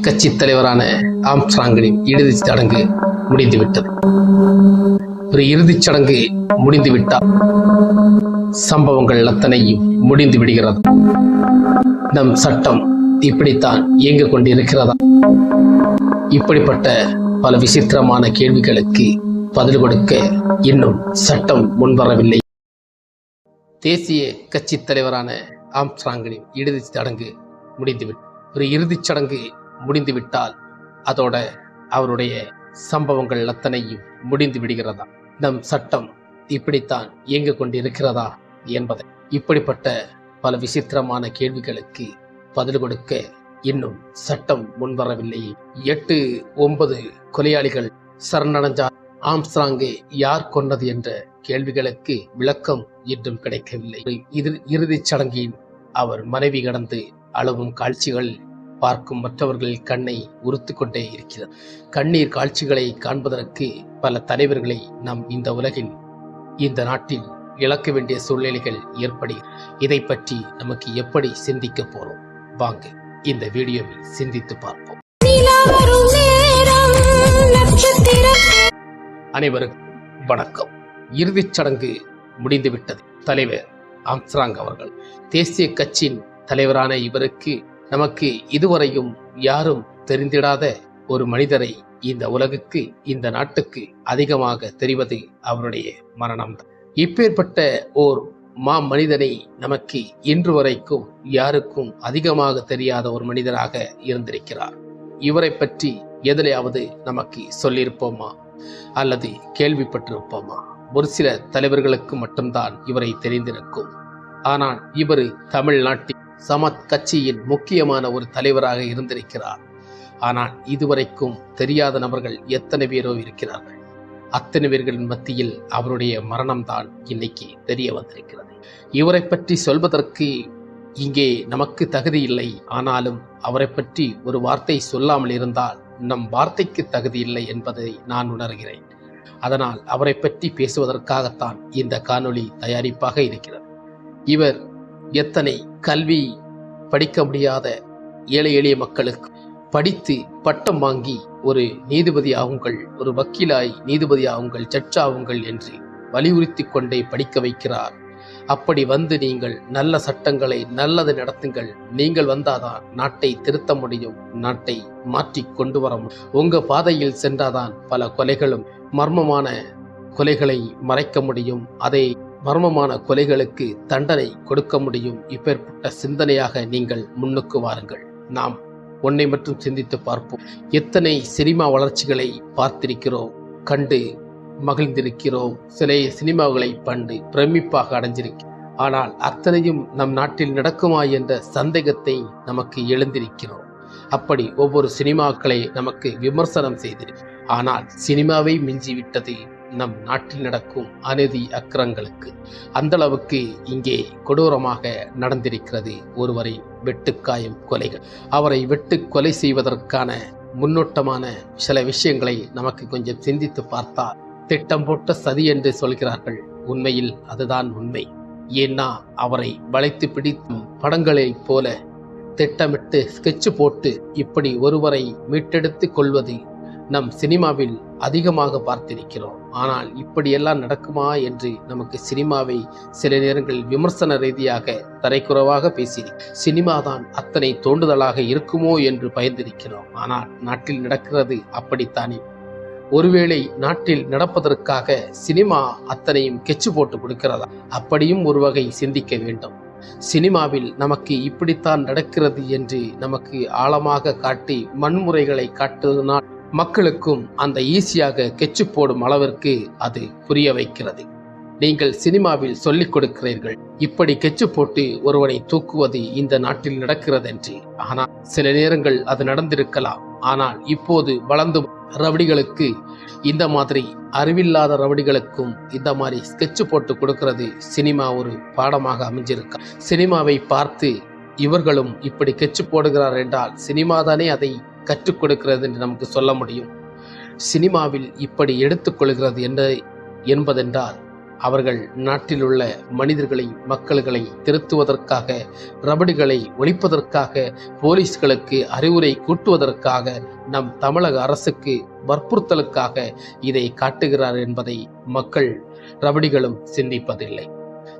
கட்சி தலைவரான ஆம்ஸ்ட்ராங்கனின் இறுதிச் சடங்கு முடிந்துவிட்டது. ஒரு இறுதிச் சடங்கு முடிந்துவிட்டால் சம்பவங்கள் அத்தனையும் முடிந்து விடுகிறது. நம் சட்டம் இப்படித்தான் இயங்கிக் கொண்டிருக்கிறதா? இப்படிப்பட்ட பல விசித்திரமான கேள்விகளுக்கு பதில் கொடுக்க இன்னும் சட்டம் முன்வரவில்லை. தேசிய கட்சி தலைவரான ஆம்ஸ்ட்ராங்கனின் இறுதிச் சடங்கு முடிந்துவிட்டது. ஒரு இறுதிச் சடங்கு முடிந்துவிட்டால் அதோட அவருடைய சம்பவங்கள் அத்தனையும் முடிந்து விடுகிறதா? நம் சட்டம் இப்படித்தான் இயங்கிக் கொண்டிருக்கிறதா என்பதை. இப்படிப்பட்ட பல விசித்திரமான கேள்விகளுக்கு பதில் கொடுக்க இன்னும் சட்டம் முன்வரவில்லை எட்டு ஒன்பது கொலையாளிகள் சரணடைஞ்சார் ஆம்ஸ்ட்ராங்கை யார் கொண்டது என்ற கேள்விகளுக்கு விளக்கம் இன்னும் கிடைக்கவில்லை. இது இறுதிச் சடங்கில் அவர் மனைவி கடந்து அழுவும் காட்சிகள் பார்க்கும் மற்றவர்கள் கண்ணை உறுத்து கொண்டே இருக்கிறது. கண்ணீர் காட்சிகளை காண்பதற்கு பல தலைவர்களை நாம் இந்த உலகில் இந்த நாட்டில் இழக்க வேண்டிய சூழ்நிலைகள் ஏற்படி இதை பற்றி நமக்கு எப்படி சிந்திக்க போறோம்? வாங்க இந்த வீடியோவை சிந்தித்து பார்ப்போம். அனைவருக்கும் வணக்கம். இறுதிச் சடங்கு முடிந்துவிட்டது. தலைவர் ஆம்ஸ்ராங் அவர்கள். தேசிய கட்சியின் தலைவரான இவருக்கு நமக்கு இதுவரையும் யாரும் தெரிந்திடாத ஒரு மனிதரை இந்த உலகுக்கு இந்த நாட்டுக்கு அதிகமாக தெரிவது அவருடைய மரணம் இப்பேற்பட்ட ஓர் மா மனிதனை நமக்கு இன்று வரைக்கும் யாருக்கும் அதிகமாக தெரியாத ஒரு மனிதராக இருந்திருக்கிறார். இவரை பற்றி எதிலையாவது நமக்கு சொல்லியிருப்போமா? அல்லது கேள்விப்பட்டிருப்போமா? ஒரு சில தலைவர்களுக்கு மட்டும்தான் இவரை தெரிந்திருக்கும். ஆனால் இவர் தமிழ்நாட்டில் சமத் கட்சியின் முக்கியமான ஒரு தலைவராக இருந்திருக்கிறார். ஆனால் இதுவரைக்கும் தெரியாத நபர்கள் எத்தனை பேரோ இருக்கிறார்கள். அத்தனை பேர்களின் மத்தியில் அவருடைய மரணம்தான் இன்னைக்கு தெரிய வந்திருக்கிறது. இவரை பற்றி சொல்வதற்கு இங்கே நமக்கு தகுதி இல்லை. ஆனாலும் அவரை பற்றி ஒரு வார்த்தை சொல்லாமல் இருந்தால் நம் வார்த்தைக்கு தகுதி இல்லை என்பதை நான் உணர்கிறேன். அதனால் அவரை பற்றி பேசுவதற்காகத்தான் இந்த காணொளி தயாரிப்பாக இருக்கிறது. இவர் எத்தனை கல்வி படிக்க முடியாத ஏழை எளிய மக்களுக்கு படித்து பட்டம் வாங்கி ஒரு நீதிபதி ஆகுங்கள் ஒரு வக்கீலாய் நீதிபதி ஆகுங்கள் ஜட்ஜ் ஆகுங்கள் என்று வலியுறுத்தி கொண்டே படிக்க வைக்கிறார். அப்படி வந்து நீங்கள் நல்ல சட்டங்களை நல்லது நடத்துங்கள். நீங்கள் வந்தாதான் நாட்டை திருத்த முடியும் நாட்டை மாற்றி கொண்டு வர முடியும். உங்க பாதையில் சென்றாதான் பல கொலைகளும் மர்மமான கொலைகளை மறைக்க முடியும். அதை மர்மமான கொலைகளுக்கு தண்டனை கொடுக்க முடியும். இப்பேற்பட்ட சிந்தனையாக நீங்கள் முன்னுக்கு வாருங்கள். நாம் ஒன்றை மட்டும் சிந்தித்து பார்ப்போம். எத்தனை சினிமா வளர்ச்சிகளை பார்த்திருக்கிறோம். கண்டு மகிழ்ந்திருக்கிறோம். சில சினிமாக்களை பண்டு பிரமிப்பாக அடைஞ்சிருக்கிறோம் ஆனால் அத்தனையும் நம் நாட்டில் நடக்குமா என்ற சந்தேகத்தை நமக்கு எழுந்திருக்கிறோம். அப்படி ஒவ்வொரு சினிமாக்களை நமக்கு விமர்சனம் செய்திருக்கிறோம் ஆனால் சினிமாவை மிஞ்சிவிட்டது. நம் நாட்டில் நடக்கும் அநீதி அக்கிரங்களுக்கு அந்த அளவுக்கு இங்கே கொடூரமாக நடந்திருக்கிறது ஒருவரை வெட்டுக்காயம் கொலைகள். அவரை வெட்டு கொலை செய்வதற்கான முன்னோட்டமான சில விஷயங்களை நமக்கு கொஞ்சம் சிந்தித்து பார்த்தால் திட்டம் போட்ட சதி என்று சொல்கிறார்கள். உண்மையில் அதுதான் உண்மை. ஏன்னா அவரை வளைத்து பிடித்தும் படங்களைப் போல திட்டமிட்டு ஸ்கெட்ச் போட்டு இப்படி ஒருவரை மீட்டெடுத்து கொள்வது நம் சினிமாவில் அதிகமாக பார்த்திருக்கிறோம். ஆனால் இப்படியெல்லாம் நடக்குமா என்று நமக்கு சினிமாவை சில நேரங்களில் விமர்சன ரீதியாக தரைக்குறவாக பேசி சினிமாதான் அத்தனை தோண்டுதலாக இருக்குமோ என்று பயந்திருக்கிறோம். ஆனால் நாட்டில் நடக்கிறது அப்படித்தானே? ஒருவேளை நாட்டில் நடப்பதற்காக சினிமா அத்தனையும் கெச்சு போட்டு கொடுக்கிறதா? அப்படியும் ஒரு வகை சிந்திக்க வேண்டும். சினிமாவில் நமக்கு இப்படித்தான் நடக்கிறது என்று நமக்கு ஆழமாக காட்டி வன்முறைகளை காட்டுவதனால் மக்களுக்கும் அந்த ஈஸியாக கெச்சு போடும் அளவிற்கு அது புரிய வைக்கிறது. நீங்கள் சினிமாவில் சொல்லிக் கொடுக்கிறீர்கள் இப்படி கெச்சு போட்டு ஒருவனை தூக்குவது இந்த நாட்டில் நடக்கிறது என்று ஆனால் சில நேரங்கள் அது நடந்திருக்கலாம். ஆனால் இப்போது வளர்ந்து ரவடிகளுக்கு இந்த மாதிரி அறிவில்லாத ரவடிகளுக்கும் இந்த மாதிரி ஸ்கெட்ச் போட்டு கொடுக்கிறது சினிமா ஒரு பாடமாக அமைஞ்சிருக்க. சினிமாவை பார்த்து இவர்களும் இப்படி கெச்சு போடுகிறார் என்றால் சினிமா தானே அதை கற்றுக் கொடுக்கிறது என்று நமக்கு சொல்ல முடியும். சினிமாவில் இப்படி எடுத்துக்கொள்கிறது என்ன என்பதென்றால் அவர்கள் நாட்டில் உள்ள மனிதர்களை மக்களை திருத்துவதற்காக ரபடிகளை ஒழிப்பதற்காக போலீஸ்களுக்கு அறிவுரை கூட்டுவதற்காக நம் தமிழக அரசுக்கு வற்புறுத்தலுக்காக இதை காட்டுகிறார் என்பதை மக்கள் ரபடிகளும் சிந்திப்பதில்லை.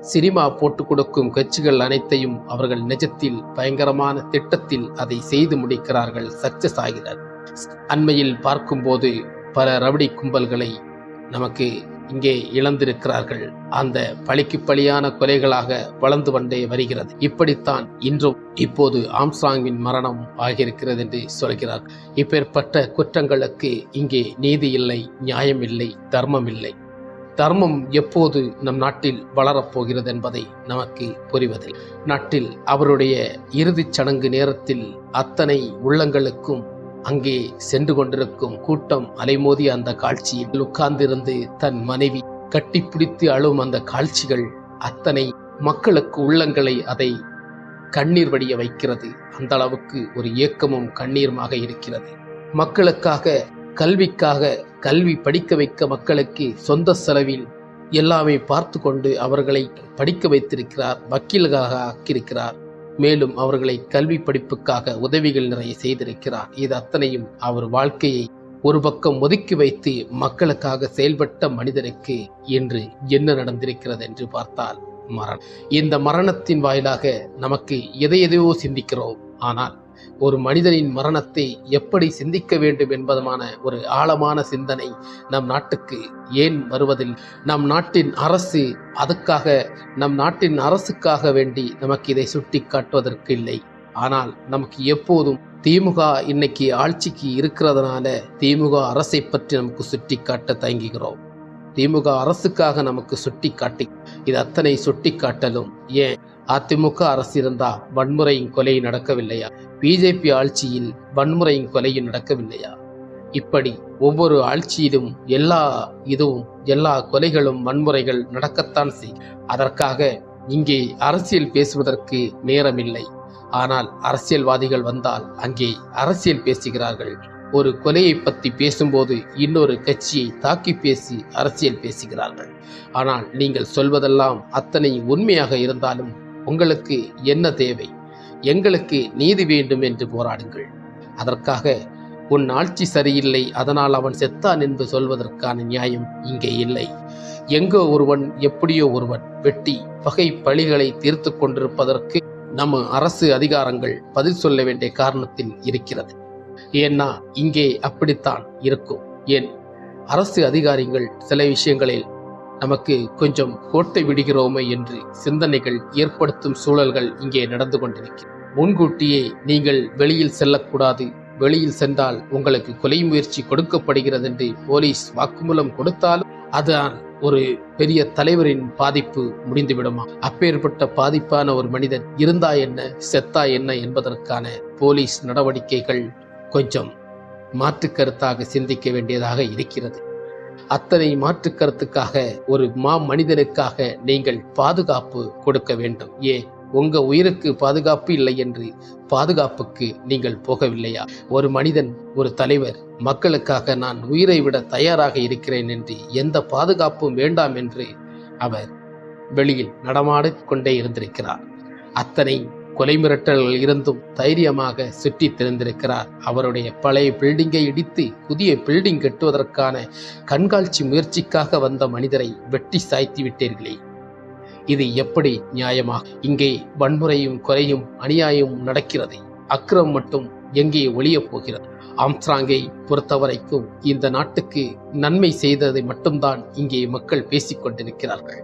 சினிமா போட்டு கொடுக்கும் கட்சிகள் அனைத்தையும் அவர்கள் நிஜத்தில் பயங்கரமான திட்டத்தில் அதை செய்து முடிக்கிறார்கள் சக்சஸ் ஆகிறார். அண்மையில் பார்க்கும்போது பல ரவுடி கும்பல்களை நமக்கு இங்கே இழந்திருக்கிறார்கள். அந்த பழிக்கு பழியான கொலைகளாக வளர்ந்து கொண்டே வருகிறது. இப்படித்தான் இன்றும் இப்போது ஆம்ஸ்ட்ராங்கின் மரணம் ஆகியிருக்கிறது என்று சொல்கிறார். இப்பேற்பட்ட குற்றங்களுக்கு இங்கே நீதி இல்லை நியாயம் இல்லை தர்மம் இல்லை. தர்மம் எப்போது நம் நாட்டில் வளரப்போகிறது என்பதை நமக்கு புரிவதில் நாட்டில் அவருடைய இறுதிச் சடங்கு நேரத்தில் அத்தனை உள்ளங்களுக்கும் அங்கே சென்று கொண்டிருக்கும் கூட்டம் அலைமோதிய அந்த காட்சியில் உட்கார்ந்திருந்து தன் மனைவி கட்டிப்பிடித்து அழும் அந்த காட்சிகள் அத்தனை மக்களுக்கு உள்ளங்களை அதை கண்ணீர் வடிய வைக்கிறது. அந்த அளவுக்கு ஒரு ஏக்கமும் கண்ணீருமாக இருக்கிறது. மக்களுக்காக கல்விக்காக கல்வி படிக்க வைக்க மக்களுக்கு சொந்த செலவில் எல்லாமே பார்த்து கொண்டு அவர்களை படிக்க வைத்திருக்கிறார் வக்கீல்களாக ஆக்கியிருக்கிறார். மேலும் அவர்களை கல்வி படிப்புக்காக உதவிகள் நிறைய செய்திருக்கிறார். இது அத்தனையும் அவர் வாழ்க்கையை ஒரு பக்கம் ஒதுக்கி வைத்து மக்களுக்காக செயல்பட்ட மனிதனுக்கு இன்று என்ன நடந்திருக்கிறது என்று பார்த்தால் மரணம். இந்த மரணத்தின் வாயிலாக நமக்கு எதை எதையோ சிந்திக்கிறோம். ஆனால் ஒரு மனிதனின் மரணத்தை எப்படி சிந்திக்க வேண்டும் என்பதுமான ஒரு ஆழமான சிந்தனை நம் நாட்டுக்கு ஏன் வருவதில்? நம் நாட்டின் அரசு அதுக்காக நம் நாட்டின் அரசுக்காக வேண்டி நமக்கு இதை சுட்டி காட்டுவதற்கு இல்லை. ஆனால் நமக்கு எப்போதும் திமுக இன்னைக்கு ஆட்சிக்கு இருக்கிறதுனால திமுக அரசை பற்றி நமக்கு சுட்டி காட்ட தயங்குகிறோம். திமுக அரசுக்காக நமக்கு சுட்டி காட்டி இது அத்தனை சுட்டி காட்டலும் ஏன் அதிமுக அரசு இருந்தா வன்முறையின் கொலை நடக்கவில்லையா? பிஜேபி ஆட்சியில் வன்முறையின் கொலையும் நடக்கவில்லையா? இப்படி ஒவ்வொரு ஆட்சியிலும் எல்லா இதுவும் எல்லா கொலைகளும் வன்முறைகள் நடக்கத்தான் செய் அதற்காக இங்கே அரசியல் பேசுவதற்கு நேரமில்லை. ஆனால் அரசியல்வாதிகள் வந்தால் அங்கே அரசியல் பேசுகிறார்கள். ஒரு கொலையை பற்றி பேசும்போது இன்னொரு கட்சியை தாக்கி பேசி அரசியல் பேசுகிறார்கள். ஆனால் நீங்கள் சொல்வதெல்லாம் அத்தனை உண்மையாக இருந்தாலும் உங்களுக்கு என்ன தேவை? எங்களுக்கு நீதி வேண்டும் என்று போராடுங்கள். அதற்காக உன் ஆட்சி சரியில்லை அதனால் அவன் செத்தான் என்று சொல்வதற்கான நியாயம் இங்கே இல்லை. எங்கோ ஒருவன் எப்படியோ ஒருவன் வெட்டி பகை பழிகளை தீர்த்து கொண்டிருப்பதற்கு நம்ம அரசு அதிகாரங்கள் பதில் சொல்ல வேண்டிய காரணத்தில் இருக்கிறது. ஏன்னா இங்கே அப்படித்தான் இருக்கும். ஏன்? அரசு அதிகாரிகள் சில விஷயங்களில் நமக்கு கொஞ்சம் கோட்டை விடுகிறோமே என்று சிந்தனைகள் ஏற்படுத்தும் சூழல்கள் இங்கே நடந்து கொண்டிருக்கிறது. முன்கூட்டியே நீங்கள் வெளியில் செல்லக்கூடாது. வெளியில் சென்றால் உங்களுக்கு கொலை முயற்சி கொடுக்கப்படுகிறது என்று போலீஸ் வாக்குமூலம் கொடுத்தாலும் அதுதான் ஒரு பெரிய தலைவரின் பாதிப்பு முடிந்துவிடுமா? அப்பேற்பட்ட பாதிப்பான ஒரு மனிதன் இருந்தா என்ன செத்தா என்ன என்பதற்கான போலீஸ் நடவடிக்கைகள் கொஞ்சம் மாற்று கருத்தாக சிந்திக்க வேண்டியதாக இருக்கிறது. அத்தனை மாற்று கருத்துக்காக ஒரு மா மனிதனுக்காக நீங்கள் பாதுகாப்பு கொடுக்க வேண்டும். ஏன் உங்க உயிருக்கு பாதுகாப்பு இல்லை என்று பாதுகாப்புக்கு நீங்கள் போகவில்லையா? ஒரு மனிதன் ஒரு தலைவர் மக்களுக்காக நான் உயிரை விட தயாராக இருக்கிறேன் என்று எந்த பாதுகாப்பும் வேண்டாம் என்று அவர் வெளியில் நடமாடிக்கொண்டே இருந்திருக்கிறார். அத்தனை கொலை மிரட்டல்கள் இருந்தும் தைரியமாக சுற்றி திறந்திருக்கிறார். அவருடைய பழைய பில்டிங்கை இடித்து புதிய பில்டிங் கட்டுவதற்கான கண்காட்சி முயற்சிக்காக வந்த மனிதரை வெட்டி சாய்த்து விட்டீர்களே. இது எப்படி நியாயமாக இங்கே வன்முறையும் கொலையும் அநியாயமும் நடக்கிறது. அக்கிரம் மட்டும் எங்கே ஒளியப் போகிறது? ஆம்ஸ்ட்ராங்கை பொறுத்தவரைக்கும் இந்த நாட்டுக்கு நன்மை செய்ததை மட்டும்தான் இங்கே மக்கள் பேசிக்கொண்டிருக்கிறார்கள்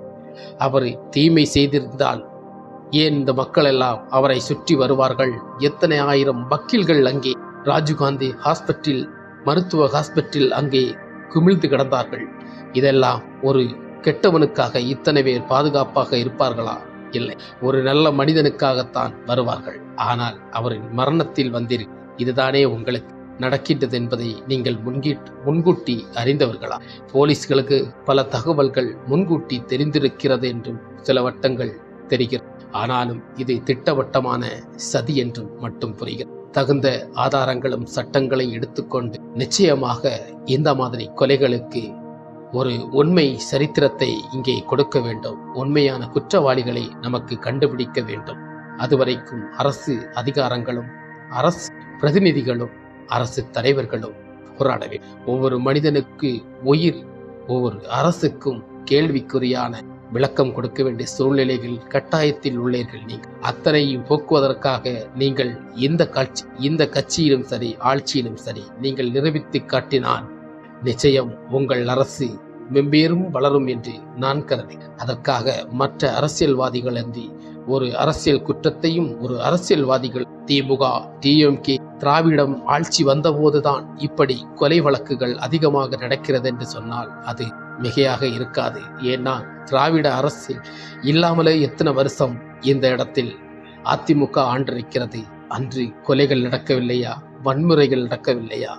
அவர் தீமை செய்திருந்தால் ஏன் இந்த மக்கள் எல்லாம் அவரை சுற்றி வருவார்கள்? எத்தனை ஆயிரம் வக்கீல்கள் அங்கே? ராஜீவ்காந்தி ஹாஸ்பிட்டல் மருத்துவ ஹாஸ்பிட்டல் அங்கே குமிழ்ந்து கிடந்தார்கள். இதெல்லாம் ஒரு கெட்டவனுக்காக இத்தனை பேர் பாதுகாப்பாக இருப்பார்களா? இல்லை ஒரு நல்ல மனிதனுக்காகத்தான் வருவார்கள். ஆனால் அவரின் மரணத்தில் வந்திரு இதுதானே உங்களுக்கு நடக்கின்றது என்பதை நீங்கள் முன்கிட்டு முன்கூட்டி அறிந்தவர்களா? போலீஸ்களுக்கு பல தகவல்கள் முன்கூட்டி தெரிந்திருக்கிறது என்றும் சில வட்டங்கள் தெரிகிறது. ஆனாலும் இது திட்டவட்டமான சதி என்று மட்டும் புரிகிறது. தகுந்த ஆதாரங்களும் சட்டங்களை எடுத்துக்கொண்டு நிச்சயமாக இந்த மாதிரி கொலைகளுக்கு ஒரு உண்மை சரித்திரத்தை இங்கே கொடுக்க வேண்டும். உண்மையான குற்றவாளிகளை நமக்கு கண்டுபிடிக்க வேண்டும். அதுவரைக்கும் அரசு அதிகாரங்களும் அரசு பிரதிநிதிகளும் அரசு தலைவர்களும் போராட வேண்டும். ஒவ்வொரு மனிதனுக்கு உயிர் ஒவ்வொரு அரசுக்கும் கேள்விக்குறியான விளக்கம் கொடுக்க வேண்டிய சூழ்நிலைகள் கட்டாயத்தில் உள்ளீர்கள் நீங்கள். அத்தனையும் போக்குவதற்காக நீங்கள் இந்த கட்சி இந்த கட்சியிலும் சரி ஆட்சியிலும் சரி நீங்கள் நிரூபித்து காட்டினால் நிச்சயம் உங்கள் அரசு மெம்பேரும் வளரும் என்று நான் கருதி அதற்காக மற்ற அரசியல்வாதிகள் அன்றி ஒரு அரசியல் குற்றத்தையும் ஒரு அரசியல்வாதிகள் திமுக டிஎம்கே திராவிடம் ஆட்சி வந்தபோதுதான் இப்படி கொலை வழக்குகள் அதிகமாக நடக்கிறது என்று சொன்னால் அது மிகையாக இருக்காது. ஏன்னா திராவிட அரசில் இல்லாமலே எத்தனை வருஷம் இந்த இடத்தில் அதிமுக ஆண்டிருக்கிறது அன்று கொலைகள் நடக்கவில்லையா? வன்முறைகள் நடக்கவில்லையா?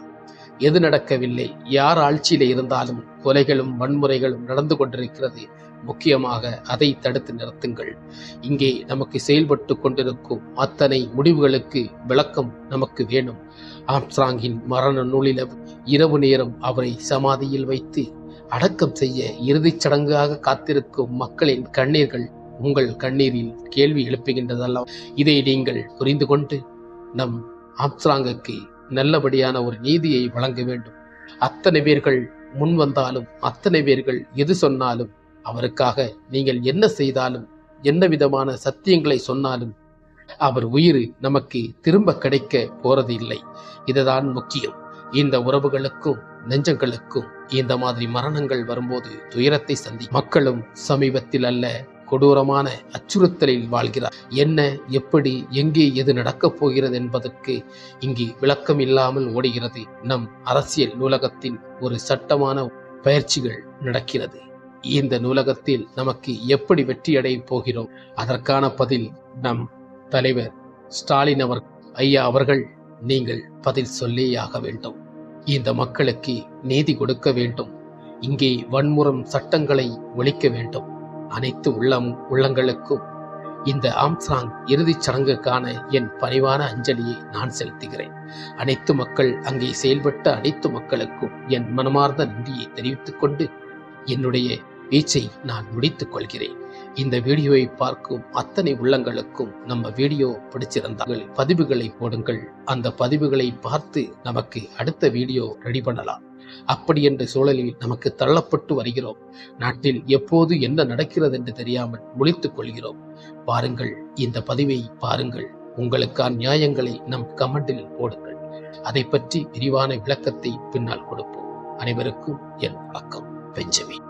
எது நடக்கவில்லை? யார் ஆட்சியில் இருந்தாலும் கொலைகளும் வன்முறைகளும் நடந்து கொண்டிருக்கிறது. முக்கியமாக அதை தடுத்து நிறுத்துங்கள். இங்கே நமக்கு செயல்பட்டு கொண்டிருக்கும் அத்தனை முடிவுகளுக்கு விளக்கம் நமக்கு வேணும். ஆம்ஸ்ட்ராங்கின் மரண நூலில் இரவு நேரம் அவரை சமாதியில் வைத்து அடக்கம் செய்ய இறுதிச் சடங்காக காத்திருக்கும் மக்களின் கண்ணீர்கள் உங்கள் கண்ணீரில் கேள்வி எழுப்புகின்றதல்ல இதை நீங்கள் புரிந்து கொண்டு நம் ஆம்ஸ்ட்ராங்குக்கு நல்லபடியான ஒரு நீதியை வழங்க வேண்டும். அத்தனை பேர்கள் முன் வந்தாலும் அத்தனை பேர்கள் எது சொன்னாலும் அவருக்காக நீங்கள் என்ன செய்தாலும் என்ன விதமான சத்தியங்களை சொன்னாலும் அவர் உயிர் நமக்கு திரும்ப கிடைக்க போறது இல்லை இதுதான் முக்கியம். இந்த உறவுகளுக்கும் நெஞ்சங்களுக்கும் இந்த மாதிரி மரணங்கள் வரும்போது துயரத்தை சந்தி மக்களும் சமீபத்தில் அல்ல கொடூரமான அச்சுறுத்தலில் வாழ்கிறார். என்ன எப்படி எங்கே எது நடக்கப் போகிறது என்பதற்கு இங்கு விளக்கம் இல்லாமல் ஓடுகிறது நம் அரசியல் நூலகத்தின் ஒரு சட்டமான பயிற்சிகள் நடக்கிறது. இந்த நூலகத்தில் நமக்கு எப்படி வெற்றி போகிறோம்? அதற்கான பதில் நம் தலைவர் ஸ்டாலின் அவர் ஐயா அவர்கள் நீங்கள் பதில் சொல்லியாக வேண்டும். இந்த மக்களுக்கு நீதி கொடுக்க வேண்டும். இங்கே வன்முறம் சட்டங்களை ஒழிக்க வேண்டும். அனைத்து உள்ளம் உள்ளங்களுக்கும் இந்த ஆம்ஸ்ராங் இறுதிச் சடங்குக்கான என் பணிவான அஞ்சலியை நான் செலுத்துகிறேன். அனைத்து மக்கள் அங்கே செயல்பட்ட அனைத்து மக்களுக்கும் என் மனமார்ந்த நன்றியை தெரிவித்துக் கொண்டு என்னுடைய பேச்சை நான் முடித்துக் கொள்கிறேன். இந்த வீடியோவை பார்க்கும் அத்தனை உள்ளங்களுக்கும் நம்ம வீடியோ பிடிச்சிருந்தால் பதிவுகளை போடுங்கள். அந்த பதிவுகளை பார்த்து நமக்கு அடுத்த வீடியோ ரெடி பண்ணலாம். அப்படி என்ற சூழலில் நமக்கு தள்ளப்பட்டு வருகிறோம். நாட்டில் எப்போது என்ன நடக்கிறது என்று தெரியாமல் முழித்துக் கொள்கிறோம். பாருங்கள் இந்த பதிவை பாருங்கள். உங்களுக்கான நியாயங்களை நம் கமெண்டில் போடுங்கள். அதை பற்றி விரிவான விளக்கத்தை பின்னால் கொடுப்போம். அனைவருக்கும் என் வணக்கம். பெஞ்சமின்.